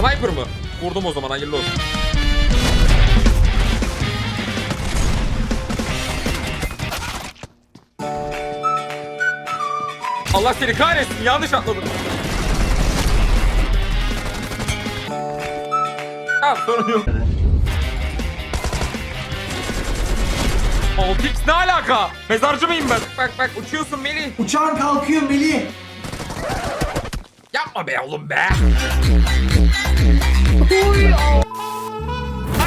Sniper mı? Vurdum o zaman hayırlı olsun. Allah seni kahretsin yanlış atladım. Ha sorun yok. 6x ne alaka? Mezarcı mıyım ben? Bak bak uçuyorsun Melih. Uçağın kalkıyor Melih. Yapma be oğlum be.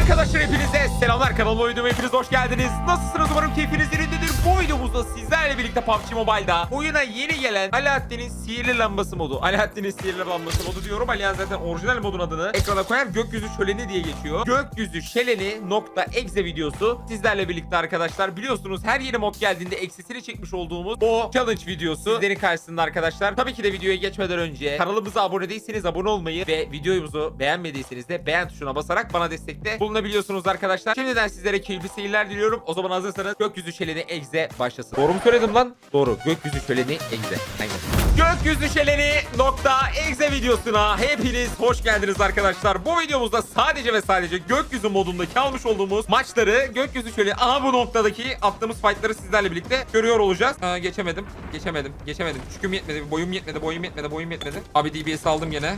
Arkadaşlar hepinize selamlar kanalıma videoma hepiniz hoş geldiniz. Nasılsınız umarım keyfiniz yerindedir. Bu videomuzda sizlerle birlikte PUBG Mobile'da oyuna yeni gelen Alaaddin'in sihirli lambası modu. Alaaddin'in sihirli lambası modu diyorum. Alihan zaten orijinal modun adını ekrana koyar. Gökyüzü şöleni diye geçiyor. Gökyüzü şöleni nokta exe videosu sizlerle birlikte arkadaşlar. Biliyorsunuz her yeni mod geldiğinde eksisini çekmiş olduğumuz o challenge videosu sizlerin karşısında arkadaşlar. Tabii ki de videoya geçmeden önce kanalımıza abone değilseniz abone olmayı ve videomuzu beğenmediyseniz de beğen tuşuna basarak bana destekte bulunabiliyorsunuz arkadaşlar. Şimdiden sizlere keyifli seyirler diliyorum. O zaman hazırsanız gökyüzü şöleni egze başlasın. Doğru mu söyledim lan? Doğru. Gökyüzü şöleni egze. Aynen. Gökyüzü şöleni nokta egze videosuna hepiniz hoş geldiniz arkadaşlar. Bu videomuzda sadece ve sadece gökyüzü modundaki almış olduğumuz maçları gökyüzü şöleni aha bu noktadaki attığımız fightları sizlerle birlikte görüyor olacağız. Aa, geçemedim. Geçemedim. Geçemedim. Çüküm yetmedi. Boyum yetmedi. Boyum yetmedi. Boyum yetmedi. Abi DBS aldım yine.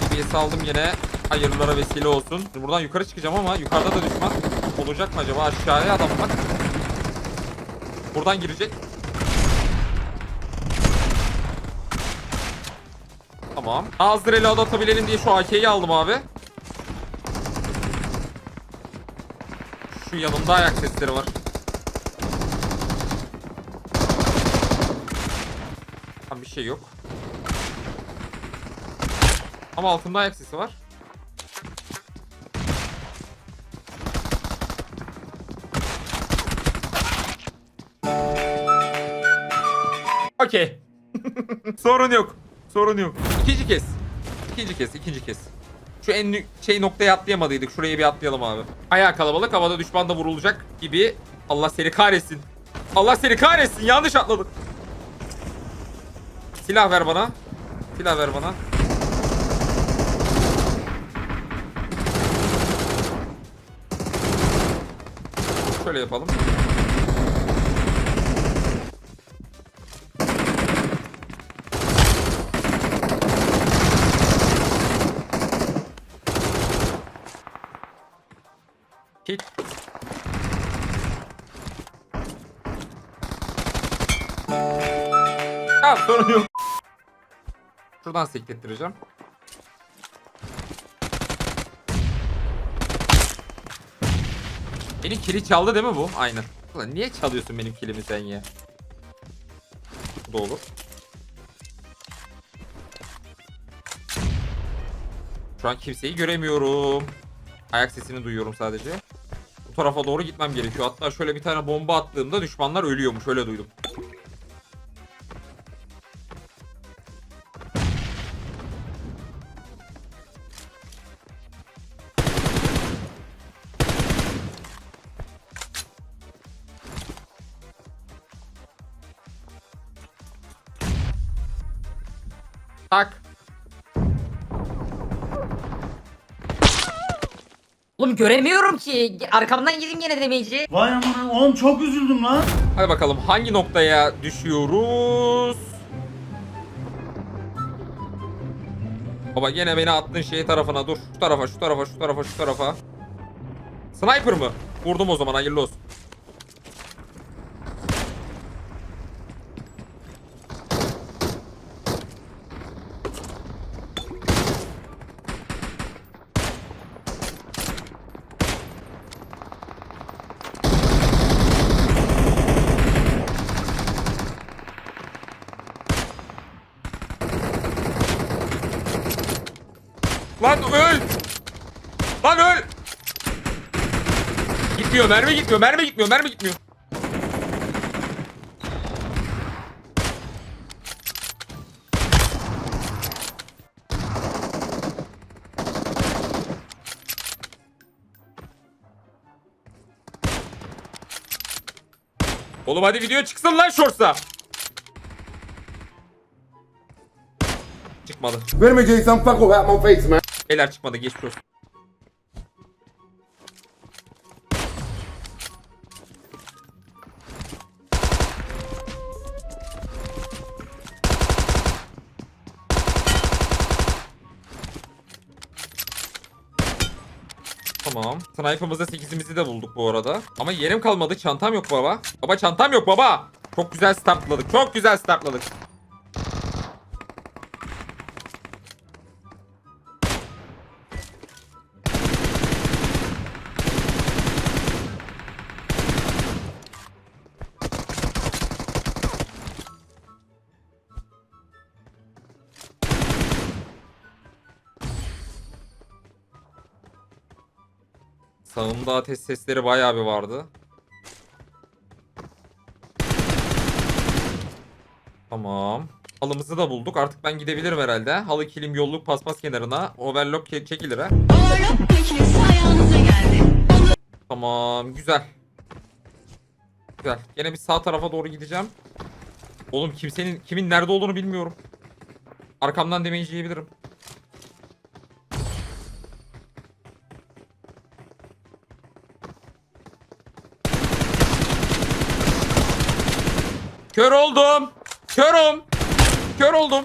DBS aldım yine. Hayırlara vesile olsun. Buradan yukarı çıkacağım ama yukarıda da düşman olacak mı acaba? Aşağıya adam var. Buradan girecek. Tamam. Hazır reload atabilelim diye şu AK'yi aldım abi. Şu yanımda ayak sesleri var. Tam bir şey yok. Ama altında ayak sesi var. Okey. Sorun yok. Sorun yok. İkinci kez. İkinci kez, ikinci kez. Şu en şey noktaya atlayamadıydık. Şuraya bir atlayalım abi. Ayağı kalabalık, havada düşman da vurulacak gibi. Allah seni kahretsin. Allah seni kahretsin. Yanlış atladık. Silah ver bana. Silah ver bana. Şöyle yapalım. Tamam sorun yok. Şuradan seklettireceğim. Benim kili çaldı değil mi bu? Aynen. Ulan niye çalıyorsun benim kilimi sen ya? Bu da olur. Şu an kimseyi göremiyorum. Ayak sesini duyuyorum sadece. Bu tarafa doğru gitmem gerekiyor. Hatta şöyle bir tane bomba attığımda düşmanlar ölüyormuş. Öyle duydum. Oğlum göremiyorum ki. Arkamdan yedim gene demeci. Vay aman oğlum çok üzüldüm lan. Hadi bakalım hangi noktaya düşüyoruz? Baba yine beni attığın şey tarafına dur. Şu tarafa, şu tarafa, şu tarafa, şu tarafa. Sniper mı? Vurdum o zaman hayırlı olsun. Lan öl! Lan öl! Gitmiyor, mermi gitmiyor, mermi gitmiyor, mermi gitmiyor. Oğlum hadi video çıksın lan shorts'a. Çıkmadı. Vermeyeceksen fuck off out my face man. Beyler çıkmadı geçmiş olsun. Tamam. Sniper'ımızda 8'imizi de bulduk bu arada. Ama yerim kalmadı. Çantam yok baba. Baba çantam yok baba. Çok güzel startladık. Çok güzel startladık. Sağımda ateş sesleri bayağı bir vardı. Tamam. Halımızı da bulduk. Artık ben gidebilirim herhalde. Halı kilim yolluk paspas kenarına. Overlock çekilir ha. Tamam. Güzel. Güzel. Gene bir sağ tarafa doğru gideceğim. Oğlum kimsenin kimin nerede olduğunu bilmiyorum. Arkamdan damage yiyebilirim. Kör oldum. Körüm. Kör oldum.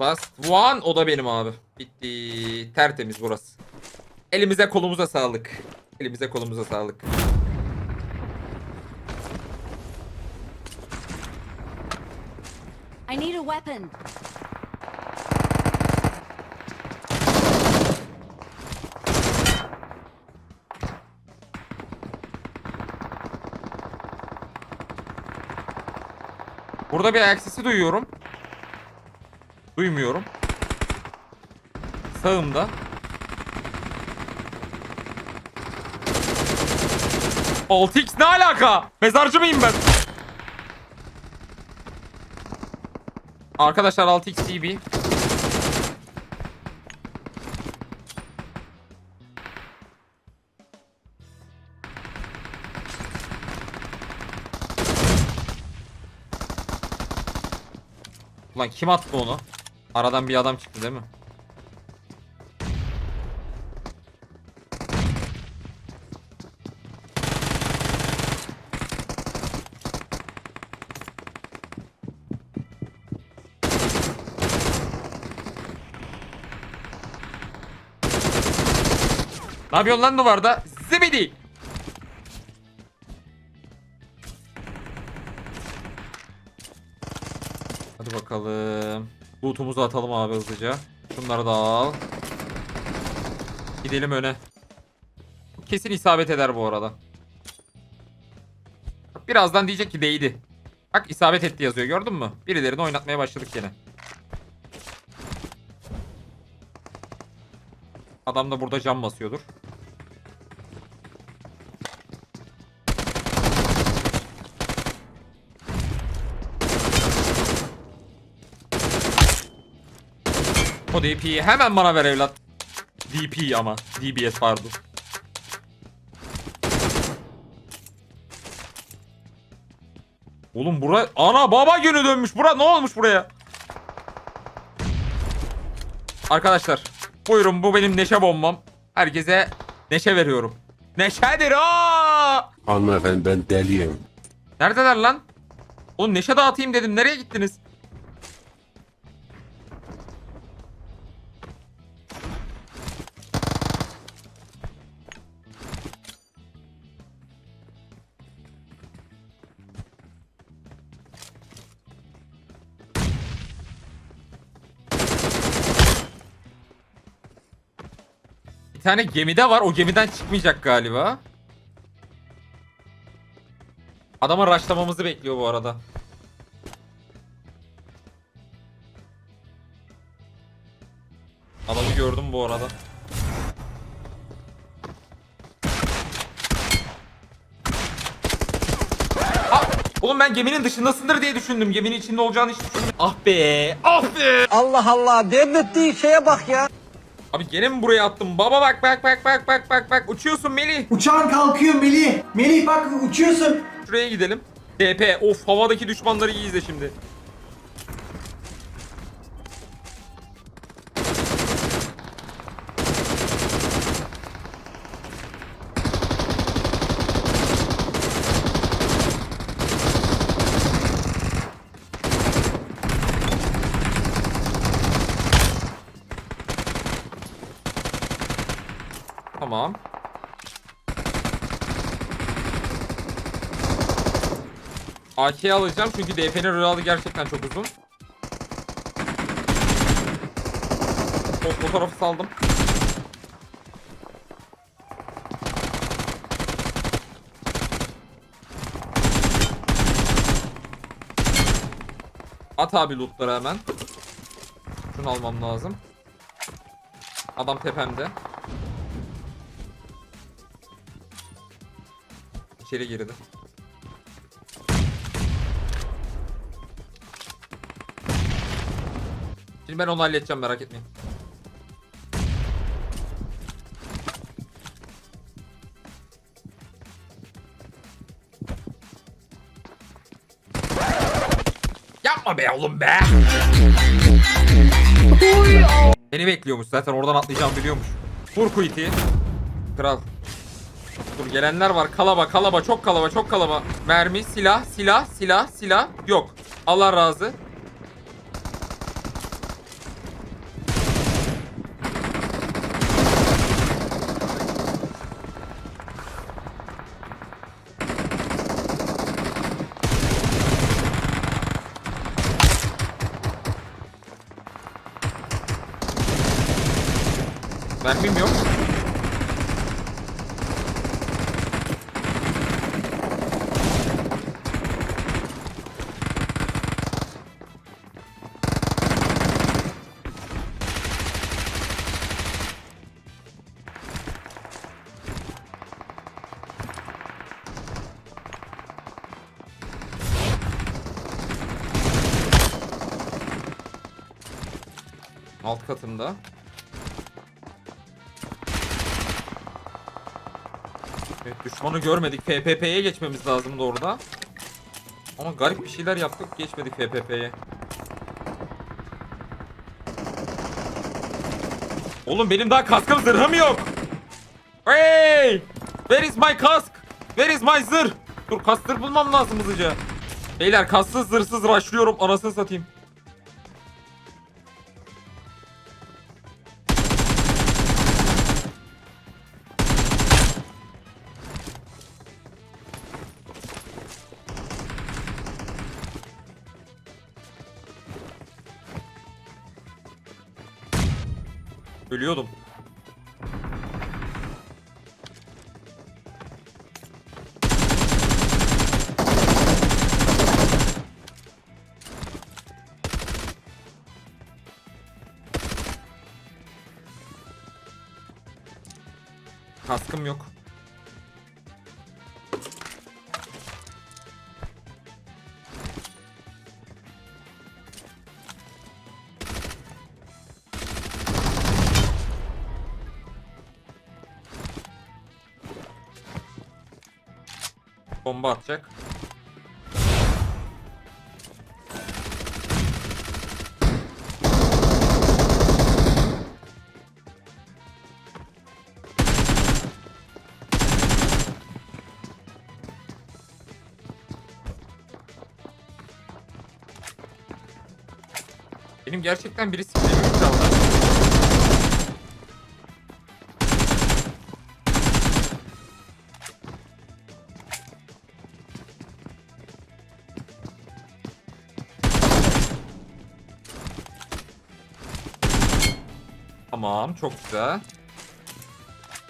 Last one o da benim abi. Bitti. Tertemiz burası. Elimize kolumuza sağlık. Elimize kolumuza sağlık. Weapon. Burada bir ayak sesi duyuyorum. Duymuyorum. Sağımda. Alt x ne alaka? Mezarcı mıyım ben? Arkadaşlar 6x TB. Ulan kim attı onu? Aradan bir adam çıktı değil mi? Ne yapıyorsun lan duvarda? Zibidi! Hadi bakalım. Loot'umuzu atalım abi hızlıca. Şunları da al. Gidelim öne. Kesin isabet eder bu arada. Birazdan diyecek ki değdi. Bak isabet etti yazıyor gördün mü? Birilerini oynatmaya başladık yine. Adam da burada cam basıyordur. O DP'yi hemen bana ver evlat. DP ama. DBS pardon. Oğlum bura ana baba günü dönmüş. Bura ne olmuş buraya? Arkadaşlar buyurun bu benim neşe bombam. Herkese neşe veriyorum. Neşedir o. Hanımefendi ben deliyim. Neredeler lan? Oğlum neşe dağıtayım dedim. Nereye gittiniz? Tane gemide var. O gemiden çıkmayacak galiba. Adamın raşlamamızı bekliyor bu arada. Adamı gördüm bu arada. Ah! Oğlum ben geminin dışındasındır diye düşündüm. Geminin içinde olacağını hiç düşünmedim. Ah be! Ah be! Allah Allah devrettiği şeye bak ya. Abi gene mi buraya attım? Baba bak bak bak bak bak bak bak. Uçuyorsun Melih. Uçağın kalkıyor Melih. Melih bak uçuyorsun. Şuraya gidelim. DP. Of havadaki düşmanları iyi izle şimdi. Tamam. AK alacağım çünkü DP'nin reload'ı gerçekten çok uzun. O fotoğrafı saldım. At abi lootları hemen. Şunu almam lazım. Adam tepemde. İçeri girdi. Şimdi ben onu halledeceğim merak etmeyin. Yapma be oğlum be. Beni bekliyormuş zaten oradan atlayacağım biliyormuş. Vur quit'i. Kral. Dur gelenler var. Kalaba kalaba çok kalaba çok kalaba. Mermi, silah, silah, silah, silah. Yok. Allah razı. Mermim yok. Alt katında. Evet düşmanı görmedik. FPP'ye geçmemiz lazımdı orada. Ama garip bir şeyler yaptık. Geçmedik FPP'ye. Oğlum benim daha kaskım zırhım yok. Hey! Where is my kask? Where is my zırh? Dur kask zırh bulmam lazım hızlıca. Beyler kasksız zırhsız rushlıyorum. Anasını satayım. Ölüyordum. Kaskım yok. Bomba atacak. Benim gerçekten biri siklerimi çok güzel.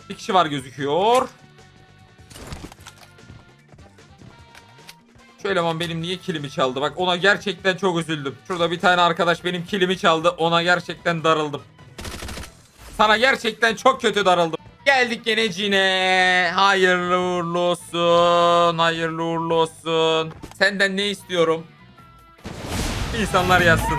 Bir kişi var gözüküyor. Şu eleman benim niye kilimi çaldı? Bak ona gerçekten çok üzüldüm. Şurada bir tane arkadaş benim kilimi çaldı. Ona gerçekten darıldım. Sana gerçekten çok kötü darıldım. Geldik gene Cine. Hayırlı uğurlu olsun. Hayırlı uğurlu olsun. Senden ne istiyorum? İnsanlar yazsın.